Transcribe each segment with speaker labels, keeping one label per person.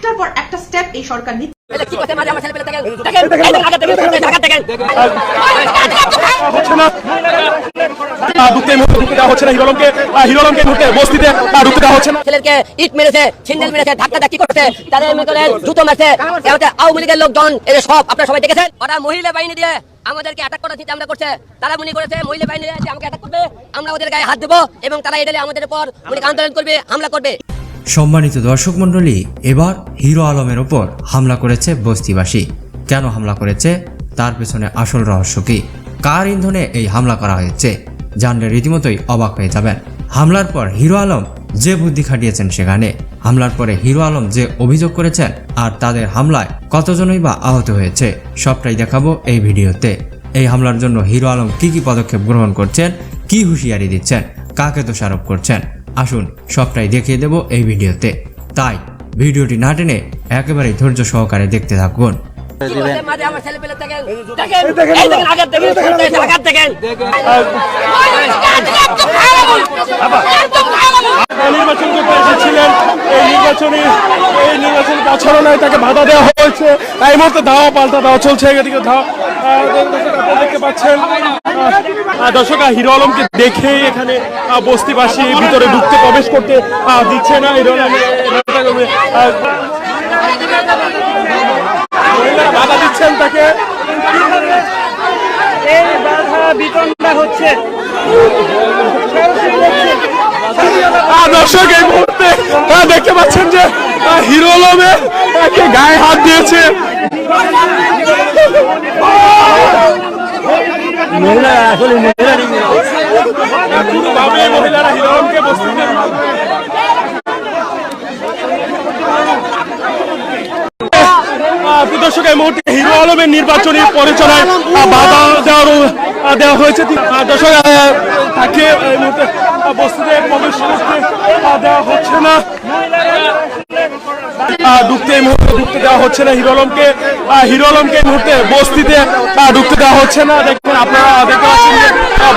Speaker 1: একটার পর একটা স্টেপ এই সরকার নিচ্ছে।
Speaker 2: এটা
Speaker 3: হচ্ছে না ঢুকতে বস্তিতে ঢুকতে হচ্ছে না।
Speaker 2: ছেলেকে ইট মেরেছে মেরেছে ধাক্কা ধাক্কি করছে তাদের জুতো মারছে। আওয়ামী লীগের লোকজন এদের সব আপনারা সবাই দেখেছেন? ওরা মহিলা বাহিনী দিয়ে আমাদেরকে অ্যাটাক করার চিন্তা আমরা করছে। তারা মনে করেছে মহিলা বাহিনী আমাকে অ্যাটাক করবে আমরা ওদের গায়ে হাত দেবো এবং তারা এদেরে আমাদের উপর আন্দোলন করবে হামলা করবে।
Speaker 4: সম্মানিত দর্শক মণ্ডলী, এবার হিরো আলমের ওপর হামলা করেছে বস্তিবাসী। কেন হামলা করেছে? তার পেছনে আসল রহস্য কি? কার ইন্ধনে এই হামলা করা হয়েছে? জানলে রীতিমতোই অবাক হয়ে যাবেন। হামলার পর হিরো আলম যে বুদ্ধি খাটিয়েছেন সেখানে। হামলার পরে হিরো আলম যে অভিযোগ করেছেন আর তাদের হামলায় কতজনই বা আহত হয়েছে, সবটাই দেখাবো এই ভিডিওতে। এই হামলার জন্য হিরো আলম কি কি পদক্ষেপ গ্রহণ করছেন, কি হুঁশিয়ারি দিচ্ছেন, কাকে দোষারোপ করছেন আসুন, সবটাই দেখিয়ে দেব এই ভিডিওতে। তাই, ভিডিওটি না টেনে একেবারেই ধৈর্য সহকারে দেখতে থাকুন।
Speaker 3: নির্বাচন এই নির্বাচনী প্রচারণায় তাকে বাধা দেওয়া হয়েছে। এই মুহূর্তে ধাওয়া পাল্টা দেওয়া চলছে, এদিকে ধাওয়া দেখতে পাচ্ছেন দর্শক হিরো আলমকে দেখে এখানে বস্তিবাসী ভিতরে ঢুকতে প্রবেশ করতে দিচ্ছে না। হিরো আলম বাধা দিচ্ছেন তাকে।
Speaker 5: এই বাধা বিতণ্ডা হচ্ছে।
Speaker 3: আহ, দর্শক এই মুহূর্তে দেখতে পাচ্ছেন যে হিরো আলমে গায়ে হাত দিয়েছে।
Speaker 5: মহিলা আসলে মহিলা
Speaker 3: দর্শক এই মুহূর্তে হিরো আলমের নির্বাচনী পরিচালনায় বাধা দেওয়ার দেওয়া হয়েছে। দর্শক তাকে এই মুহূর্তে বস্তিতে প্রবেশ করতে দেওয়া হচ্ছে না। ঢুকতে এই মুহূর্তে ঢুকতে দেওয়া হচ্ছে না হিরো আলমকে। হিরো আলমকে এই মুহূর্তে বস্তিতে ঢুকতে দেওয়া হচ্ছে না। দেখুন, আপনারা দেখতে পাচ্ছেন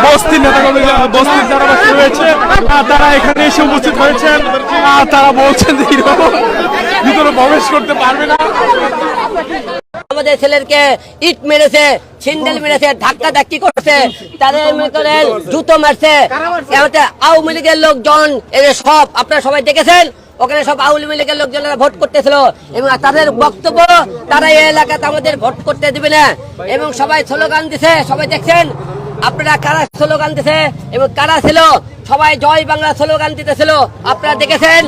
Speaker 3: বস্তির নেতাকর্মী বস্তির যারা রয়েছে তারা এখানে এসে উপস্থিত হয়েছেন তারা বলছেন যে হিরো ভিতরে প্রবেশ করতে পারবে না।
Speaker 2: আমাদের ছেলেকে ইট মেরেছে ছিন্ডেল মেরেছে, ধাক্কা ধাক্কি করছে, তাদের জুতো মারছে। আওয়ামী লীগের লোকজন এদের সব, আপনারা সবাই দেখেছেন? ওখানে সব আওয়ামী লীগের লোকজনেরা ভোট করতেছিল এবং তাদের বক্তব্য তারা এই এলাকাতে আমাদের ভোট করতে দিবে না। এবং সবাই স্লোগান দিছে, সবাই দেখছেন? আপনারা কারা স্লোগান দিছে এবং কারা ছিল? সবাই জয় বাংলা স্লোগান দিতেছিল, আপনারা দেখেছেন?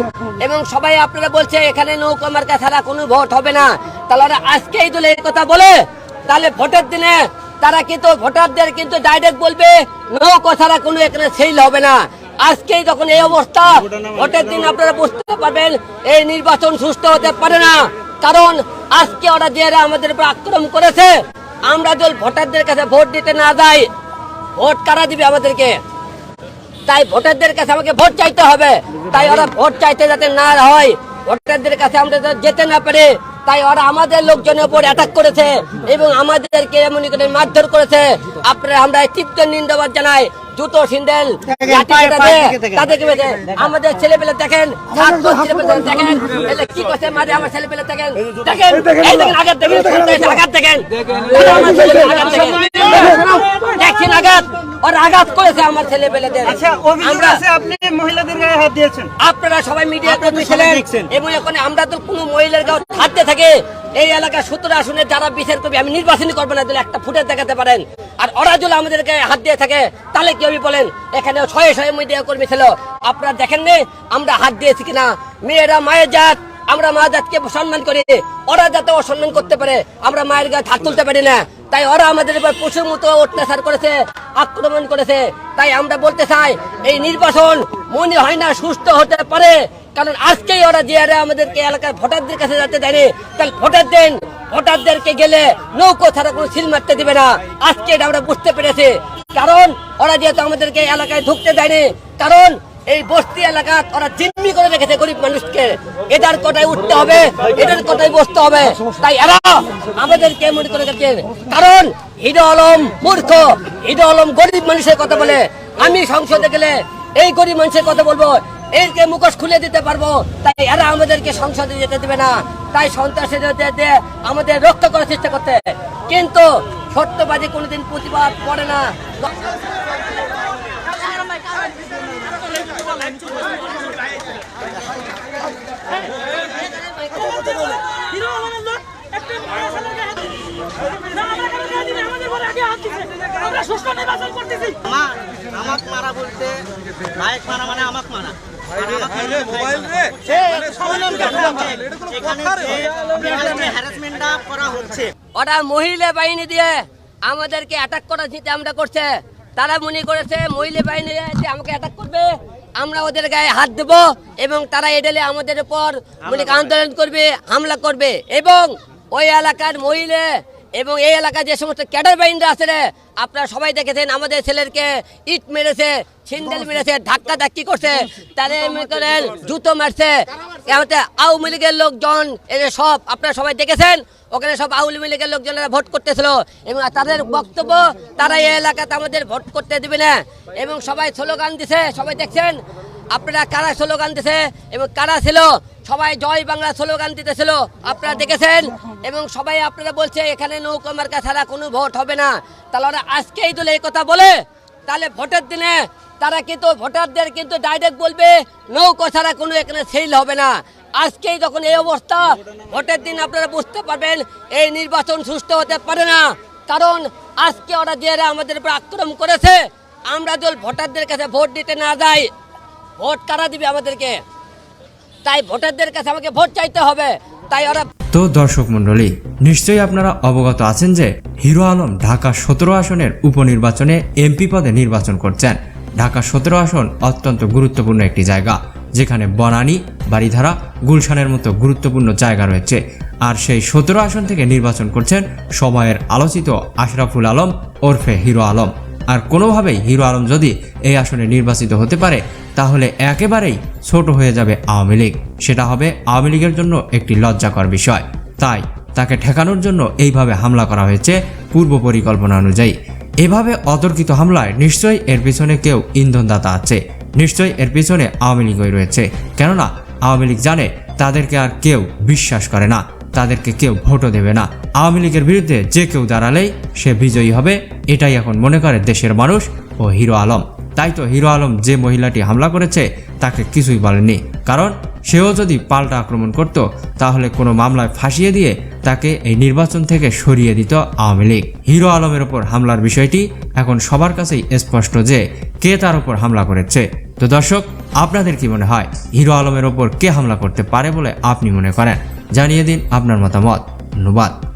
Speaker 2: এবং সবাই আপনারা বলছে, এখানে নৌকা মার্কা ছাড়া কোনো ভোট হবে না। তাহলে তুলে এই কথা বলে, তাহলে ভোটের দিনে তারা কিন্তু, ভোটারদের কিন্তু ডাইরেক্ট বলবে, নৌকা ছাড়া কোনো এখানে সেল হবে না। আজকেই যখন এই অবস্থা, ভোটের দিন আপনারা বুঝতে পারবেন, এই নির্বাচন সুস্থ হতে পারে না। কারণ আজকে ওরা যে আমাদের উপর আক্রমণ করেছে, আমরা যদি ভোটারদের কাছে ভোট দিতে না যাই, ভোট কারা দিবে আমাদেরকে? তাই ভোটারদের কাছে আমাকে ভোট চাইতে হবে। তাই ওরা ভোট চাইতে যাতে না হয়, ভোটারদের কাছে আমরা যেতে না পারে, তাই ওরা আমাদের লোকজনের উপর অ্যাটাক করেছে এবং আমাদেরকে মনে করে মারধর করেছে। আপনারা, আমরা তীব্র নিন্দাবাদ জানাই। জুতো সিন্ডেল। তাদেরকে বেঁধে আমাদের ছেলেপেলে দেখেন ছেলেপেলে দেখেন। কি করছে মাঝে আমার ছেলেপেলে দেখেন। দেখেন আঘাত দেখেন আঘাত দেখেন। মাঝে আমার ছেলেপেলে আঘাত দেখেন। দেখছেন আঘাত। ওর আঘাত করেছে আমার ছেলেপেলেদের।
Speaker 5: আচ্ছা হাত
Speaker 2: আপনারা সবাই মিডিয়া ছিলেন। এবং এখন আমরা তো কোনো মহিলার গাও থাকতে থাকে। এই এলাকার সতেরো আসনে যারা বিচার করবে আমি নির্বাচনী করব না একটা ফুটে দেখাতে পারেন। আর ওরা যদি আমাদেরকে হাত দিয়ে থাকে, তাহলে কি হবে বলেন? এখানে ছয় ছয় মিডিয়া কর্মী ছিল। আপনারা দেখেননি আমরা হাত দিয়েছি কিনা? মেয়েরা মায়ের জাত, আমরা মা জাতকে সম্মান করি। ওরা যাতে অসম্মান করতে পারে, আমরা মায়ের গায়ে হাত তুলতে পারি না। তাই ওরা আমাদের উপর পশুর মতো অত্যাচার করেছে, আক্রমণ করেছে। তাই আমরা বলতে চাই, এই নির্বাচন মনে হয় না সুস্থ হতে পারে। কারণ আজকেই ওরা যে আমাদেরকে এলাকার ভোটারদের কাছে যেতে দেয়নি, তাহলে ভোটার দেন ভোটারদেরকে গেলে নৌকো ছাড়া কোনো সিল মারতে দিবে না। আজকে এটা আমরা বুঝতে পেরেছি। কারণ ওরা যেহেতু আমাদেরকে এলাকায় ঢুকতে দেয়নি, কারণ এই বস্তি এলাকা ওরা জিম্মি করে রেখেছে গরিব মানুষকে। এটার কথায় উঠতে হবে, এটার কথায় বসতে হবে। তাই এরা আমাদেরকে মনে করে রেখেছেন কারণ হিরো আলম মূর্খ, হিরো আলম গরিব মানুষের কথা বলে। আমি সংসদে গেলে এই গরিব মানুষের কথা বলব। এরকে মুখোশ খুলে দিতে পারব। তাই এরা আমাদেরকে সংসদে যেতে দেবে না। তাই সন্ত্রাসীদের আমাদের রক্ষা করার চেষ্টা করতে কিন্তু সত্যবাদী কোনোদিন প্রতিবাদ করে না
Speaker 6: মেয়ে ছেলেকে হাত দিছে। না, আমরা কেন গায়ে দিবি? আমাদের বলে আগে হাত দিছে। আমরা সুষ্ঠু নির্বাচন করতেছি।
Speaker 7: আমার আমাক মারা বলতে বাইক মারা মানে আমাক মারা। হ্যারাসমেন্টটা করা হচ্ছে।
Speaker 2: ওরা মহিলা বাহিনী দিয়ে আমাদেরকে অ্যাটাক করার চিন্তা আমরা করছে। তারা মনে করেছে মহিলা বাহিনী আমাকে অ্যাটাক করবে। আমরা ওদের গায়ে হাত দেব এবং তারা এডেলে আমাদের উপর মনে আন্দোলন করবে হামলা করবে। এবং ওই এলাকার মহিলা এবং এই এলাকায় যে সমস্ত ক্যাডার বাহিনীরা আছে রে, আপনারা সবাই দেখেছেন, আমাদের ছেলেরকে ইট মেরেছে ছিন্ডেল মেরেছে, ধাক্কা ধাক্কি করছে, তাদের করেন জুতো মারছে। আমাদের আওয়ামী লীগের লোকজন এদের সব, আপনারা সবাই দেখেছেন? ওখানে সব আওয়ামী লীগের লোকজনেরা ভোট করতেছিল এবং তাদের বক্তব্য, তারা এই এলাকাতে আমাদের ভোট করতে দিবে না। এবং সবাই স্লোগান দিছে, সবাই দেখছেন? আপনারা কারা স্লোগান দিছে? এবং কারা ছিল? সবাই জয় বাংলা স্লোগান দিতেছিল। আপনারা দেখেছেন? এবং সবাই আপনারা বলছে, এখানে নৌকা মার্কা ছাড়া কোনো ভোট হবে না। তাহলে ওরা আজকেই দিলে এই কথা বলে, তাহলে ভোটের দিনে তারা কিন্তু, ভোটারদের কিন্তু ডাইরেক্ট বলবে, নৌকা ছাড়া কোনো এখানে সেল হবে না। আজকেই যখন এই অবস্থা, ভোটের দিন আপনারা বুঝতে পারবেন, এই নির্বাচন সুস্থ হতে পারে না। কারণ আজকে ওরা যে আমাদের উপর আক্রমণ করেছে, আমরা যদি ভোটারদের কাছে ভোট দিতে না যাই, ভোট কারা দিবে আমাদেরকে? তাই ভোটারদের কাছে আমাকে ভোট চাইতে হবে। তাই ওরা
Speaker 4: তো দর্শক মণ্ডলী, নিশ্চয়ই আপনারা অবগত আছেন যে হিরো আলম ঢাকা সতেরো আসনের উপনির্বাচনে এমপি পদে নির্বাচন করছেন। ঢাকা সতেরো আসন অত্যন্ত গুরুত্বপূর্ণ একটি জায়গা, যেখানে বনানী বাড়িধারা গুলশানের মতো গুরুত্বপূর্ণ জায়গা রয়েছে। আর সেই সতেরো আসন থেকে নির্বাচন করছেন সময়ের আলোচিত আশরাফুল আলম ওরফে হিরো আলম। আর কোনোভাবেই হিরো আলম যদি এই আসনে নির্বাচিত হতে পারে, তাহলে একেবারেই ছোট হয়ে যাবে আওয়ামী লীগ। সেটা হবে আওয়ামী লীগের জন্য একটি লজ্জাকর বিষয়। তাই তাকে ঠেকানোর জন্য এইভাবে হামলা করা হয়েছে পূর্ব পরিকল্পনা অনুযায়ী। এভাবে অতর্কিত হামলায় নিশ্চয়ই এর পিছনে কেউ ইন্ধনদাতা আছে। নিশ্চয়ই এর পিছনে আওয়ামী লীগই রয়েছে। কেননা আওয়ামী লীগ জানে তাদেরকে আর কেউ বিশ্বাস করে না। তাদেরকে কেউ ভোটও দেবে না। আওয়ামী লীগের বিরুদ্ধে যে কেউ দাঁড়ালেই সে বিজয়ী হবে, এটাই এখন মনে করে দেশের মানুষ ও হিরো আলম। তাই তো হিরো আলম যে মহিলাটি হামলা করেছে, তাকে কিছুই বলেনি কারণ সেও যদি পাল্টা আক্রমণ করত, তাহলে কোনো মামলায় ফাঁসিয়ে দিয়ে তাকে এই নির্বাচন থেকে সরিয়ে দিত আওয়ামী লীগ। হিরো আলমের ওপর হামলার বিষয়টি এখন সবার কাছেই স্পষ্ট যে কে তার উপর হামলা করেছে। তো দর্শক, আপনাদের কি মনে হয়, হিরো আলমের ওপর কে হামলা করতে পারে বলে আপনি মনে করেন? জানিয়ে দিন আপনার মতামত। ধন্যবাদ।